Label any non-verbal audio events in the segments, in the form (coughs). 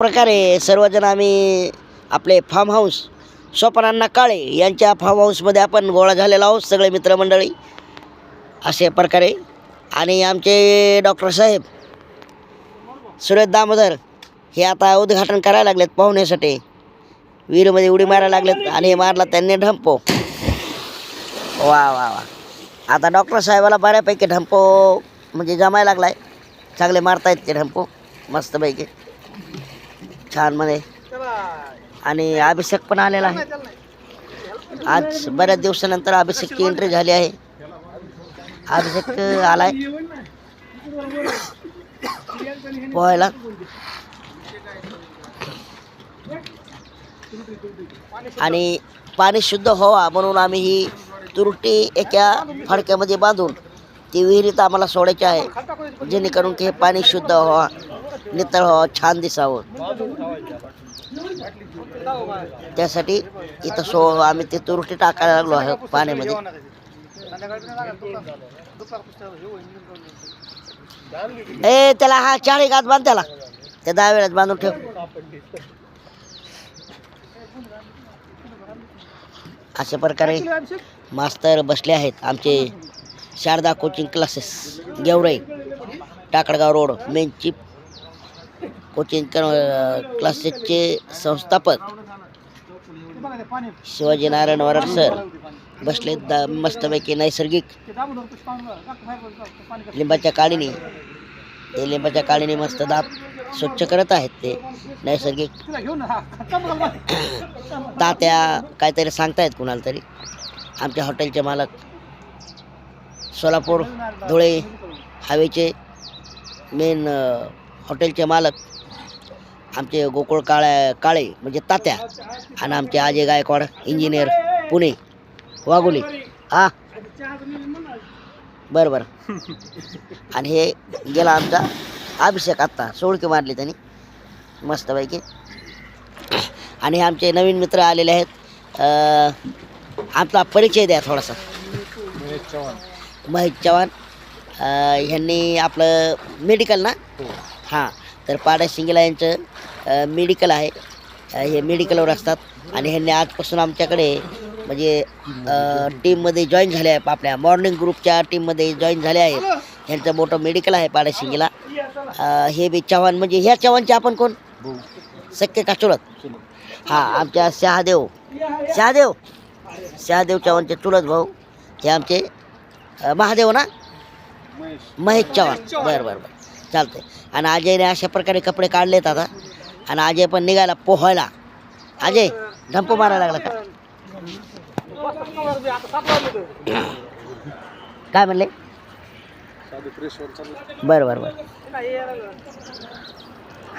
प्रकारे सर्वजण आम्ही आपले फार्म हाऊस स्वपनांना काळे यांच्या फार्म हाऊसमध्ये आपण गोळा झालेलो आहोत सगळे मित्रमंडळी. अशा प्रकारे. आणि आमचे डॉक्टर साहेब सुरेश दामोदर हे आता उद्घाटन करायला लागलेत पाहुण्यासाठी. विहिरीमध्ये उडी मारायला लागलेत आणि हे मारला त्यांनी ढंपो वा वा वा. आता डॉक्टर साहेबाला बऱ्यापैकी ढंपो म्हणजे जमायला लागला आहे चांगले मारतायत ते ढंपो मस्तपैकी. छानमध्ये आणि अभिषेक पण आलेला आहे. आज बऱ्याच दिवसानंतर अभिषेकची एंट्री झाली आहे. अभिषेक आलाय. पोहायला. आणि पाणी शुद्ध व्हावा म्हणून आम्ही ही तुरटी एका फडक्यामध्ये बांधून ती विहिरीत आम्हाला सोडायची आहे. जेणेकरून की हे पाणी शुद्ध व्हावा. नितळ व्हावं छान दिसावं. त्यासाठी इथं सो आम्ही ते तुरटी टाकायला लागलो आहे पाण्यामध्ये. ए त्याला हा चाळी गात बांध त्याला. त्या दहा वेळात बांधून ठेव. अशा प्रकारे मास्तर बसले आहेत आमचे Sharda coaching classes Georai Takadgaon road main chip coaching क्लासेसचे संस्थापक शिवाजी नारायण वराड सर. बसले द मस्तपैकी नैसर्गिक लिंबाच्या काळीने ते लिंबाच्या काळीने मस्त दात स्वच्छ करत आहेत ते नैसर्गिक. तात्या काहीतरी सांगतायत कुणाला तरी. आमच्या हॉटेलचे मालक. सोलापूर धुळे हवेचे मेन हॉटेलचे मालक. आमचे गोकुळ काळ्या काळे म्हणजे तात्या आणि आमचे अजय गायकवाड इंजिनियर पुणे वाघोली. हा. बरं बरं. (laughs) आणि हे गेला आमचा अभिषेक आत्ता सोडकी मारली त्यांनी. मस्तपैकी. आणि हे आमचे नवीन मित्र आलेले आहेत. आमचा परिचय द्या थोडासा. महेश चव्हाण. अं, ह्यांनी आपलं मेडिकल ना? हां. तर पाडा शिंगेला यांचं मेडिकल आहे. हे मेडिकलवर असतात. आणि ह्यांनी आजपासून आमच्याकडे म्हणजे टीममध्ये जॉईन झाले आहे. आपल्या मॉर्निंग ग्रुपच्या टीममध्ये जॉईन झाले आहेत ह्यांचं मोठं मेडिकल आहे पाडाशिंगीला. हे बी चव्हाण म्हणजे ह्या चव्हाणचे आपण कोण? सख्य का चुलत हां आमच्या शहादेव. शहादेव? शहादेव चव्हाणचे चुलत भाऊ. हे आमचे महादेव ना? महेश चव्हाण. बरं बरं बरं. चालतंय. आणि अजयने अशा प्रकारे कपडे काढलेत आता. आणि अजय पण निघाला पोहायला. अजय धंप मारायला लागला का? काय म्हणले? बरं बरं बरं.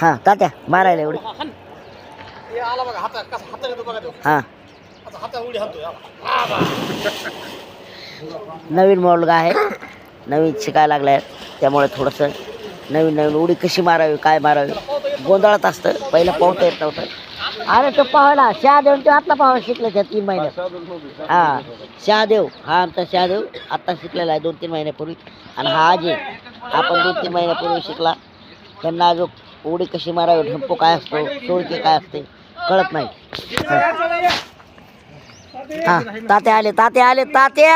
हां तात्या मारायला एवढी. हां. नवीन मुलगा आहे. नवीन शिकायला लागलाय. त्यामुळे थोडंसं नवीन नवीन उडी कशी मारावी काय मारावी? गोंधळात असतं. पहिलं पोहता येत नव्हतं. अरे तो पाहायला शहादेवचे आत्ता पाहायला शिकले त्या तीन महिन्यात हां शहादेव हा आमचा शहादेव आत्ता शिकलेला आहे दोन तीन महिन्यापूर्वी. आणि हा अजय हा पण दोन तीन महिन्यापूर्वी शिकला. त्यांना अजून उडी कशी मारावी ढंपो काय असतो सोळके काय असते कळत नाही. हा तात्या आले तात्या आले तात्या!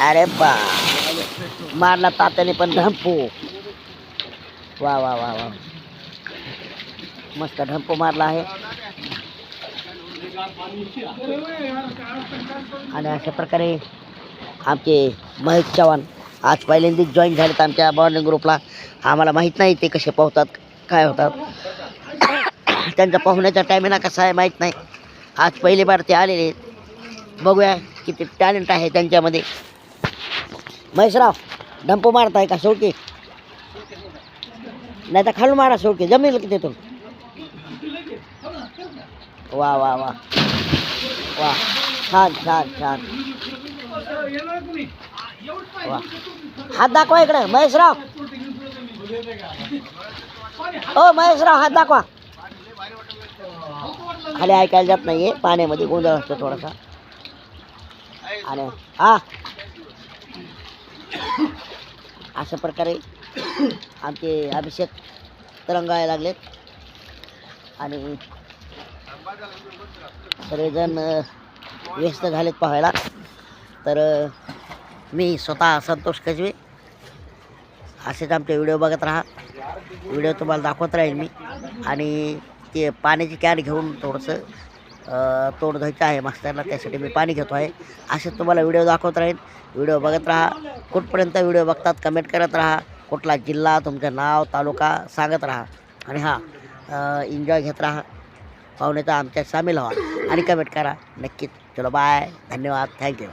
अरे बा! मारला तात्याने पण ढंपू. वा वा वा वा. मस्त ढंपो मारला आहे. आणि अशा प्रकारे आमचे महेश चव्हाण आज पहिल्यांदाच जॉईन झालेत आमच्या मॉर्निंग ग्रुपला आम्हाला माहीत नाही ते कसे पोहतात काय होतात. (coughs) त्यांचा पोहण्याचा टायमिंग कसा आहे माहीत नाही. आज पहिले बार ते आलेले आहेत. बघूया किती टॅलेंट आहे त्यांच्यामध्ये. महेशराव डंपो मारताय का? शेवटी. नाही तर खालून मारा शेवटी. जमेल की तिथून? वा वा वा. वा. छान छान छान. वा. हात दाखवा इकडे. महेशराव. ओ महेशराव हात दाखवा. खाली ऐकायला जात नाहीये. पाण्यामध्ये गोंधळ असतो थोडासा. आणि हा. अशा प्रकारे आमचे अभिषेक तरंगायला लागलेत. आणि सगळेजण व्यस्त झालेत पाहायला. तर मी स्वतः संतोष कजवे असेच आमचे व्हिडिओ बघत राहा. व्हिडिओ तुम्हाला दाखवत राहील मी. आणि ते पाण्याची कॅन घेऊन थोडंसं तोड तोंड धुवायचं आहे मास्तरला त्यासाठी मी पाणी घेतो आहे. असेच तुम्हाला व्हिडिओ दाखवत राहील व्हिडिओ बघत राहा. कुठपर्यंत व्हिडिओ बघतात कमेंट करत राहा. कुठला जिल्हा तुमचं नाव तालुका सांगत राहा. आणि हां एन्जॉय घेत राहा. पाहुण्याचा आमच्यात सामील व्हा. आणि कमेंट करा. नक्कीच. चलो बाय धन्यवाद. थँक्यू